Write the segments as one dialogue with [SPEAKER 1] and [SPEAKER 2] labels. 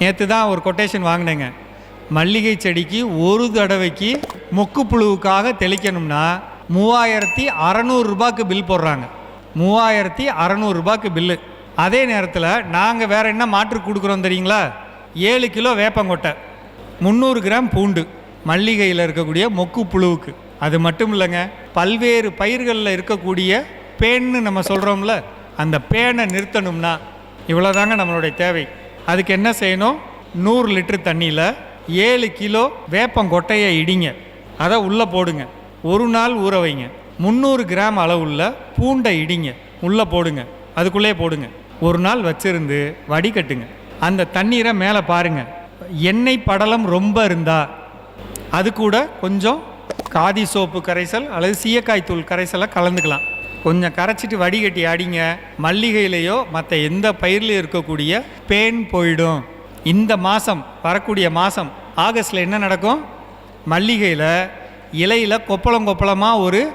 [SPEAKER 1] நேற்று தான் ஒரு கொட்டேஷன் வாங்கினேங்க. மல்லிகை செடிக்கு ஒரு தடவைக்கு மொக்கு புழுவுக்காக தெளிக்கணும்னா மூவாயிரத்தி அறநூறுரூபாய்க்கு பில் போடுறாங்க. மூவாயிரத்தி அறநூறுரூபாய்க்கு பில்லு அதே நேரத்தில் நாங்கள் வேறு என்ன மாற்று கொடுக்குறோம் தெரியுங்களா? ஏழு கிலோ வேப்பங்கொட்டை முந்நூறு கிராம் பூண்டு மல்லிகையில் இருக்கக்கூடிய மொக்கு புழுவுக்கு அது மட்டும் இல்லைங்க பல்வேறு பயிர்களில் இருக்கக்கூடிய பேன்னு நம்ம சொல்கிறோம்ல அந்த பேனை நிறுத்தணும்னா இவ்வளோதாங்க நம்மளுடைய தேவை. அதுக்கு என்ன செய்யணும்? நூறு லிட்டர் தண்ணியில் ஏழு கிலோ வேப்பங்கொட்டையை இடிங்க. அதை உள்ளே போடுங்க. ஒரு நாள் ஊற வைங்க. முந்நூறு கிராம் அளவுள்ள பூண்டை இடிங்க. உள்ளே போடுங்க. அதுக்குள்ளே போடுங்க. ஒரு நாள் வச்சிருந்து வடிகட்டுங்க. அந்த தண்ணீரை மேலே பாருங்க. எண்ணெய் படலம் ரொம்ப இருந்தால் அது கூட கொஞ்சம் காதி சோப்பு கரைசல் அல்லது சீயக்காய் தூள் கரைசலை கலந்துக்கலாம். கொஞ்சம் கரைச்சிட்டு வடிகட்டி அடிங்க மல்லிகையிலேயோ மற்ற எந்த பயிர்லையும் இருக்கக்கூடிய பேன் போயிடும். இந்த மாதம் வரக்கூடிய மாதம் ஆகஸ்டில் என்ன நடக்கும்? மல்லிகையில் இலையில் கொப்பளம் கொப்பளமாக ஒரு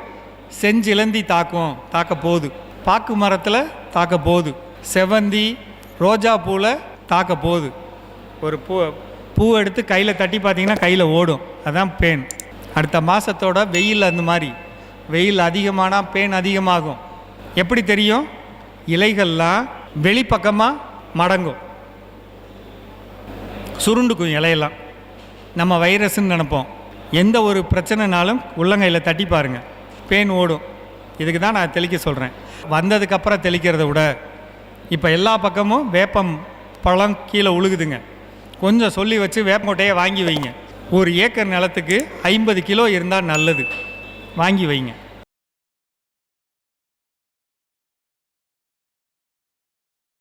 [SPEAKER 1] செஞ்சிலந்தி தாக்கும் தாக்க போகுது. பாக்கு மரத்தில் தாக்க போகுது. செவந்தி ரோஜா பூவில் தாக்க போகுது. ஒரு பூ பூ எடுத்து கையில் தட்டி பார்த்தீங்கன்னா கையில் ஓடும். அதான் பேன். அடுத்த மாதத்தோட வெயில் அந்த மாதிரி. வெயில் அதிகமானால் பேன் அதிகமாகும். எப்படி தெரியும்? இலைகள்லாம் வெளிப்பக்கமாக மடங்கும். சுருண்டுக்கும் இலையெல்லாம். நம்ம வைரஸ்ன்னு நினப்போம். எந்த ஒரு பிரச்சனைனாலும் உள்ளங்கையில் தட்டி பாருங்க. பேன் ஓடும். இதுக்கு தான் நான் தெளிக்க சொல்கிறேன் வந்ததுக்கப்புறம் தெளிக்கிறத விட இப்போ எல்லா பக்கமும் வேப்பம் பழம் கீழே உழுகுதுங்க. கொஞ்சம் சொல்லி வச்சு வேப்பங்கொட்டையை வாங்கி வைங்க. ஒரு ஏக்கர் நிலத்துக்கு ஐம்பது கிலோ இருந்தால் நல்லது. வாங்கி வைங்க.